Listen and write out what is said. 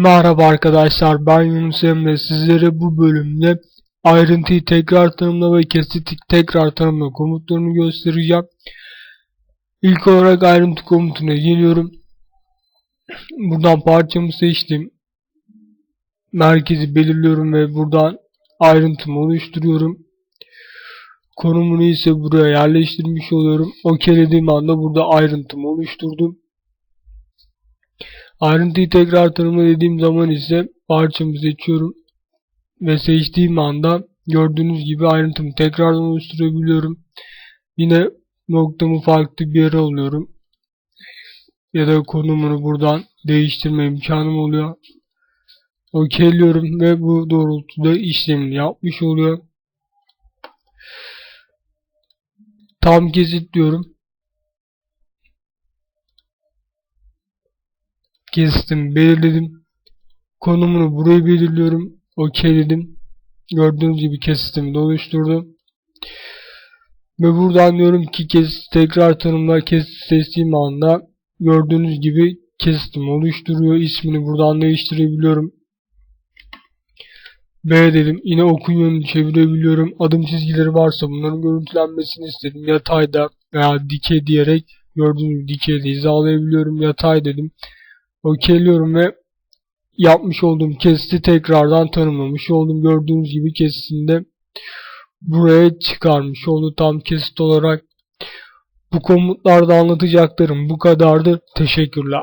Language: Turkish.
Merhaba arkadaşlar ben Yunus Emre sizlere bu bölümde ayrıntıyı tekrar tanımla ve kesit tekrar tanımla komutlarını göstereceğim. İlk olarak ayrıntı komutuna geliyorum. Buradan parçamı seçtim. Merkezi belirliyorum ve buradan ayrıntımı oluşturuyorum. Konumunu ise buraya yerleştirmiş oluyorum. Okeylediğim anda burada ayrıntımı oluşturdum. Ayrıntıyı tekrar tanımla dediğim zaman ise parçamı seçiyorum ve seçtiğim anda gördüğünüz gibi ayrıntımı tekrardan oluşturabiliyorum. Yine noktamı farklı bir yere alıyorum. Ya da konumunu buradan değiştirme imkanım oluyor. Okeyliyorum ve bu doğrultuda işlemini yapmış oluyor. Tam kesit diyorum. Kestim, belirledim. Konumunu buraya belirliyorum. OK dedim. Gördüğünüz gibi kesitimi de. Ve buradan diyorum ki kesit tekrar tanımla kesit seçtiğim anda gördüğünüz gibi kesitimi oluşturuyor. İsmini buradan değiştirebiliyorum. B dedim. Yine okun yönünü çevirebiliyorum. Adım çizgileri varsa bunların görüntülenmesini istedim. Yatayda veya dikey diyerek gördüğünüz gibi dikeyde hizalayabiliyorum. Yatay dedim. Okeyliyorum ve yapmış olduğum kesiti tekrardan tanımlamış oldum. Gördüğünüz gibi kesitinde buraya çıkarmış oldu tam kesit olarak. Bu komutlarda anlatacaklarım bu kadardı. Teşekkürler.